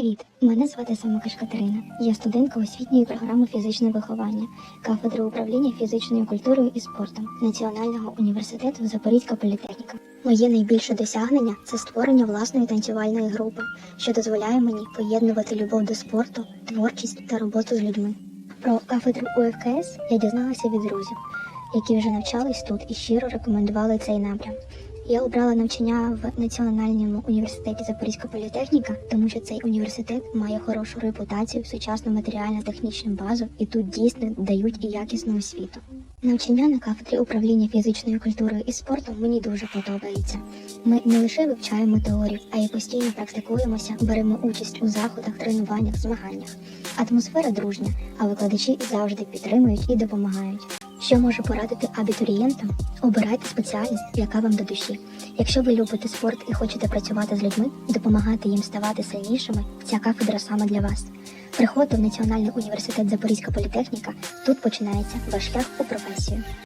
Привіт! Мене звати Самокаш Катерина. Я студентка освітньої програми фізичне виховання, кафедри управління фізичною культурою і спортом Національного університету Запорізька політехніка. Моє найбільше досягнення це створення власної танцювальної групи, що дозволяє мені поєднувати любов до спорту, творчість та роботу з людьми. Про кафедру УФКС я дізналася від друзів, які вже навчались тут і щиро рекомендували цей напрям. Я обрала навчання в Національному університеті Запорізька політехніка, тому що цей університет має хорошу репутацію, сучасну матеріально-технічну базу і тут дійсно дають і якісну освіту. Навчання на кафедрі управління фізичною культурою і спортом мені дуже подобається. Ми не лише вивчаємо теорію, а й постійно практикуємося, беремо участь у заходах, тренуваннях, змаганнях. Атмосфера дружня, а викладачі завжди підтримують і допомагають. Що можу порадити абітурієнтам? Обирайте спеціальність, яка вам до душі. Якщо ви любите спорт і хочете працювати з людьми, допомагати їм ставати сильнішими, ця кафедра саме для вас. Приходьте в Національний університет Запорізька політехніка. Тут починається ваш шлях у професію.